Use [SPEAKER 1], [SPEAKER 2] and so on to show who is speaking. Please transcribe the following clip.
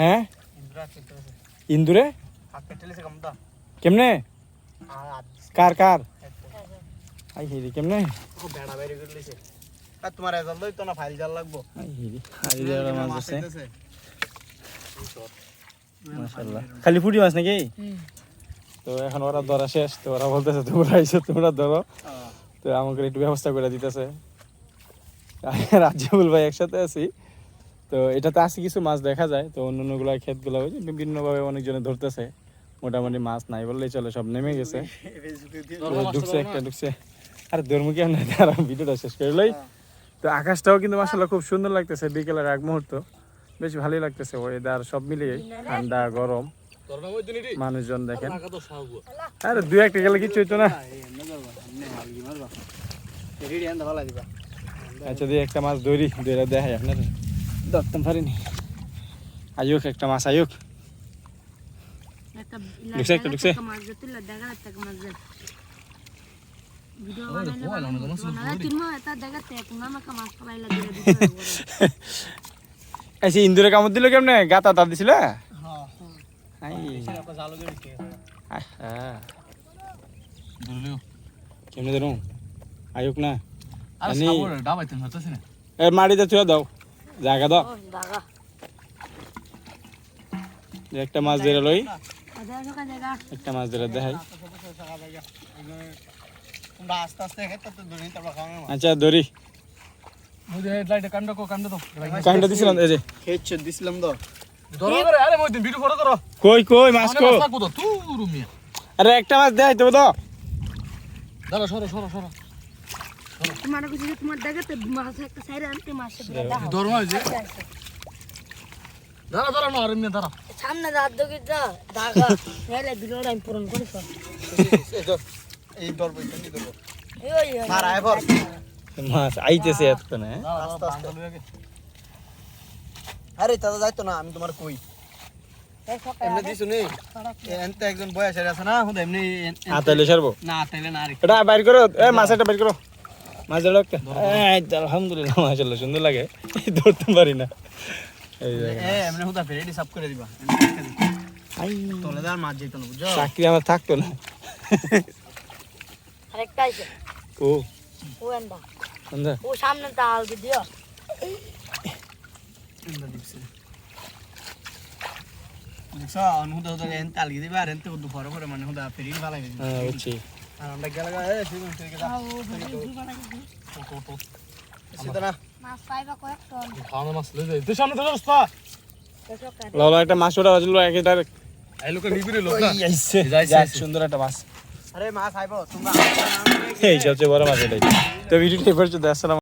[SPEAKER 1] হ্যাঁ? ইন্দুরে? কেমনে? কার কার? খালি ফুটি মাছ নাকি? তো এখন ওরা ধরা শেষ তো ওরা বলতেছে তোমরা আইছো তোমরা ধরো। তো আমাকে একটু ব্যবস্থা করে দিতেছে। আর রাজ্যবুল ভাই একসাথে আছি। তো এটাতে আছে কিছু মাছ দেখা যায় তো অন্য অন্যগুলো ক্ষেতগুলো ওই যে বিভিন্নভাবে অনেকজনে ধরতেছে। মোটামুটি মাছ নাই বললেই চলে সব নেমে গেছে। ঢুকছে একটা ঢুকছে। আর ধর্ম তারা ভিডিওটা শেষ করে লই তো আকাশটাও কিন্তু মাসাল্লাহ খুব সুন্দর লাগতেছে বিকেলের এক মুহূর্ত। বেশ ভালোই লাগতেছে ওয়েদার সব মিলিয়ে ঠান্ডা গরম। মানুষজন দেখেন। আরে দু একটা গেলে কিছু হইতো না। আচ্ছা দিয়ে একটা মাছ ধরি ধরে দেখাই আপনার ধরতাম পারিনি আয়ুক একটা মাছ আয়ুক ঢুকছে একটা ঢুকছে আচ্ছা ইন্দুরে কামড় দিল কেমনে? গাতা তার দিছিল?
[SPEAKER 2] হ্যাঁ।
[SPEAKER 1] কেমনে ধরুন আয়ুক না? মাটিতে ছুঁয়ে দাও। জায়গা দাও। দিয়ে একটা মাছ ধরে লই। একটা মাছ ধরে দেখাই। আচ্ছা ধরি। কাহিনটা দিছিলাম এই যে।
[SPEAKER 2] খেয়েছ দিছিলাম তো
[SPEAKER 1] কই কই মাছ কো আরে একটা মাছ দেখাই তো তো
[SPEAKER 3] তোমার কাছে তোমার দেখাতে মাছ একটা সাইড আনতে মাছের সামনে দাঁত দোকে যা দাগা নাহলে ভিডিওটা আমি পূরণ করি সব
[SPEAKER 2] এই দর বইটা কি দেবো
[SPEAKER 3] এই ওই ওই।
[SPEAKER 2] মারা এবার
[SPEAKER 1] মাছ আইতেছে এতক্ষণ।
[SPEAKER 2] আস্তে আস্তে। আরে দাদা যাইতো না আমি তোমার কই? এমনি দিছো নি এনতে একজন বয়সের আছে না হুদা এমনি
[SPEAKER 1] আতাইলে সারবো?
[SPEAKER 2] না তাইলে না আরে
[SPEAKER 1] এটা বাইর করো এ মাছ একটা বাইর করো। মাছ ধরো একটা আলহামদুলিল্লাহ মাশাআল্লাহ সুন্দর লাগে। ধরতে পারি না। চাকরি আমার থাকতো না। ও।
[SPEAKER 3] ও সামনে তাল দিও।
[SPEAKER 2] দেখছ দিবা আর এনতে মানে হুদা ফেরি ভালো না
[SPEAKER 3] মাছ পাইবা কয়েক টন।
[SPEAKER 1] একটা মাছ ওটা বাজলো একে ডাইরেক্ট আইছে। যাক, সুন্দর একটা মাছ।
[SPEAKER 2] আরে মাছ আইবো তোমরা
[SPEAKER 1] এই সবচেয়ে বড় মাছ এটাই। তো ভিডিওটি পর্যন্ত আসসালাম